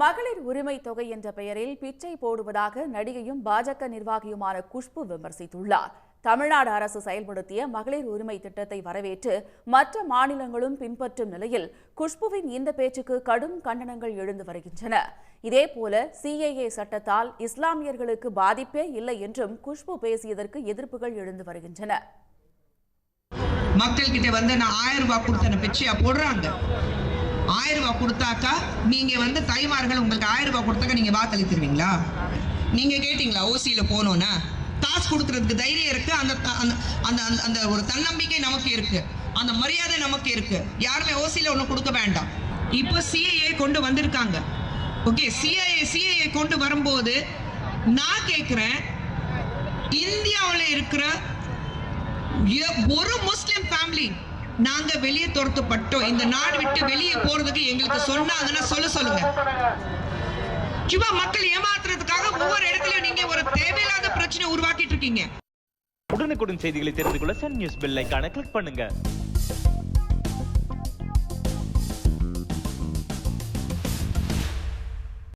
மகளிர் உரிமை தொகை என்ற பெயரில் பிச்சை போடுவதாக நடிகையும் பாஜக நிர்வாகியுமான குஷ்பு விமர்சித்துள்ளார். தமிழ்நாடு அரசு செயல்படுத்திய மகளிர் உரிமை திட்டத்தை வரவேற்று மற்ற மாநிலங்களும் பின்பற்றும் நிலையில் குஷ்புவின் இந்த பேச்சுக்கு கடும் கண்டனங்கள் எழுந்து வருகின்றன. இதேபோல சிஏஏ சட்டத்தால் இஸ்லாமியர்களுக்கு பாதிப்பே இல்லை என்றும் குஷ்பு பேசியதற்கு எதிர்ப்புகள் எழுந்து வருகின்றன. மக்கள் கிட்ட வந்து நான் ஆயிரம் ரூபாய் கொடுத்தன பிச்சையா போடுறாங்க? ஆயிரம் ரூபாய் கொடுத்தாக்கா நீங்கள் வந்து தாய்மார்கள் உங்களுக்கு ஆயிரம் ரூபாய் கொடுத்தாக்கா நீங்கள் வாக்களித்துருவீங்களா? நீங்கள் கேட்டிங்களா ஓசியில் போனோன்னா? காசு கொடுக்கறதுக்கு தைரியம் இருக்குது அந்த அந்த அந்த அந்த- ஒரு தன்னம்பிக்கை நமக்கு இருக்குது அந்த மரியாதை நமக்கு இருக்குது யாருமே ஓசியில் ஒன்று கொடுக்க வேண்டாம். இப்போ சிஏஏ கொண்டு வந்திருக்காங்க. ஓகே சிஏஏ சிஏஏ கொண்டு வரும்போது நான் கேட்குறேன் இந்தியாவில் இருக்கிற எ- ஒரு முஸ்லீம் ஃபேமிலி நாங்க வெளியே துரத்தப்பட்டோம். இந்த நாடு விட்டு வெளியே போறதுக்கு எங்களுக்கு சொன்னாங்கன்னா சொல்ல சொல்லுங்க. சும்மா மக்கள் ஏமாத்துறதுக்காக ஒவ்வொரு இடத்துலயும் நீங்க ஒரு தேவையில்லாத பிரச்சனை உருவாக்கிட்டு இருக்கீங்க. உடனுக்குடன் செய்திகளை தெரிந்து கொள்ள சன் நியூஸ் பெல் ஐக்கான கிளிக் பண்ணுங்க.